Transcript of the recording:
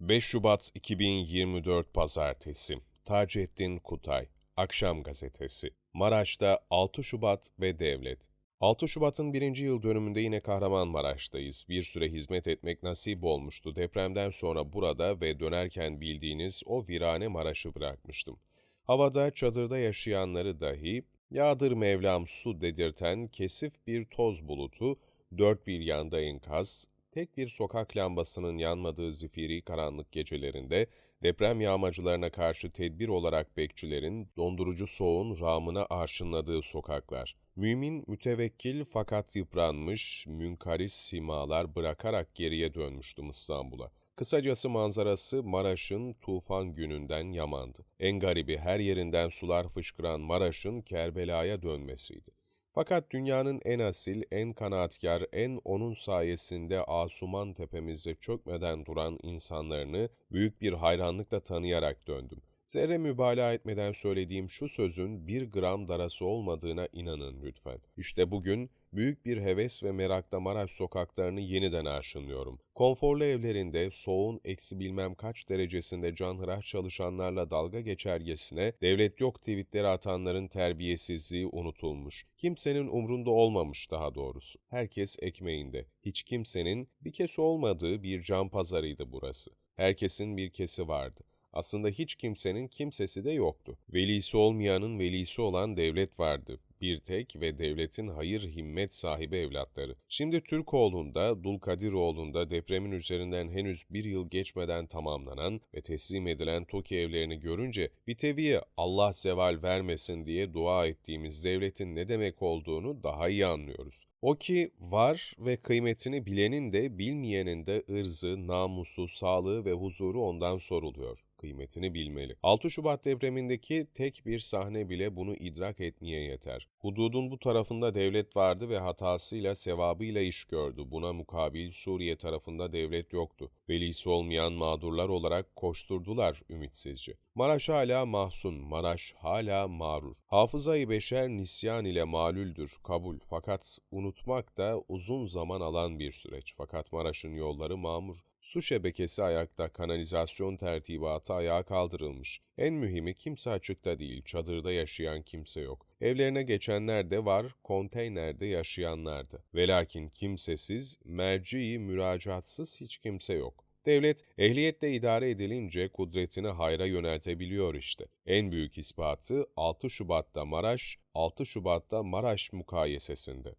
5 Şubat 2024 Pazartesi Taceddin Kutay Akşam Gazetesi Maraş'ta 6 Şubat ve Devlet 6 Şubat'ın birinci yıl dönümünde yine Kahramanmaraş'tayız. Bir süre hizmet etmek nasip olmuştu. Depremden sonra burada ve dönerken bildiğiniz o virane Maraş'ı bırakmıştım. Havada çadırda yaşayanları dahi yağdır Mevlam su dedirten kesif bir toz bulutu, dört bir yanda enkaz, tek bir sokak lambasının yanmadığı zifiri karanlık gecelerinde deprem yağmacılarına karşı tedbir olarak bekçilerin dondurucu soğuğun rağmına arşınladığı sokaklar. Mümin, mütevekkil fakat yıpranmış, münkaris simalar bırakarak geriye dönmüştüm İstanbul'a. Kısacası manzarası Maraş'ın tufan gününden yamandı. En garibi her yerinden sular fışkıran Maraş'ın Kerbela'ya dönmesiydi. Fakat dünyanın en asil, en kanaatkar, en onun sayesinde Asuman tepemizde çökmeden duran insanlarını büyük bir hayranlıkla tanıyarak döndüm. Zerre mübalağa etmeden söylediğim şu sözün bir gram darası olmadığına inanın lütfen. İşte bugün büyük bir heves ve merakla Maraş sokaklarını yeniden arşınlıyorum. Konforlu evlerinde soğuğun eksi bilmem kaç derecesinde canhıraş çalışanlarla dalga geçergesine devlet yok tweetleri atanların terbiyesizliği unutulmuş. Kimsenin umrunda olmamış daha doğrusu. Herkes ekmeğinde. Hiç kimsenin bir kesi olmadığı bir can pazarıydı burası. Herkesin bir kesi vardı. Aslında hiç kimsenin kimsesi de yoktu. Velisi olmayanın velisi olan devlet vardı. Bir tek ve devletin hayır himmet sahibi evlatları. Şimdi Türkoğlu'nda, Dulkadiroğlu'nda depremin üzerinden henüz bir yıl geçmeden tamamlanan ve teslim edilen TOKİ evlerini görünce bir teviye Allah zeval vermesin diye dua ettiğimiz devletin ne demek olduğunu daha iyi anlıyoruz. O ki var ve kıymetini bilenin de bilmeyenin de ırzı, namusu, sağlığı ve huzuru ondan soruluyor kıymetini bilmeli. 6 Şubat depremindeki tek bir sahne bile bunu idrak etmeye yeter. Hududun bu tarafında devlet vardı ve hatasıyla sevabıyla iş gördü. Buna mukabil Suriye tarafında devlet yoktu. Velisi olmayan mağdurlar olarak koşturdular ümitsizce. Maraş hala mahzun, Maraş hala mağrur. Hafızayı beşer nisyan ile malüldür, kabul. Fakat unutmak da uzun zaman alan bir süreç. Fakat Maraş'ın yolları mamur. Su şebekesi ayakta, kanalizasyon tertibatı ayağa kaldırılmış. En mühimi kimse açıkta değil, çadırda yaşayan kimse yok. Evlerine geçenler de var, konteynerde yaşayanlar da. Velakin kimsesiz, merci müracaatsız hiç kimse yok. Devlet ehliyetle idare edilince kudretini hayra yöneltebiliyor işte. En büyük ispatı 6 Şubat'ta Maraş, 6 Şubat'ta Maraş mukayesesinde.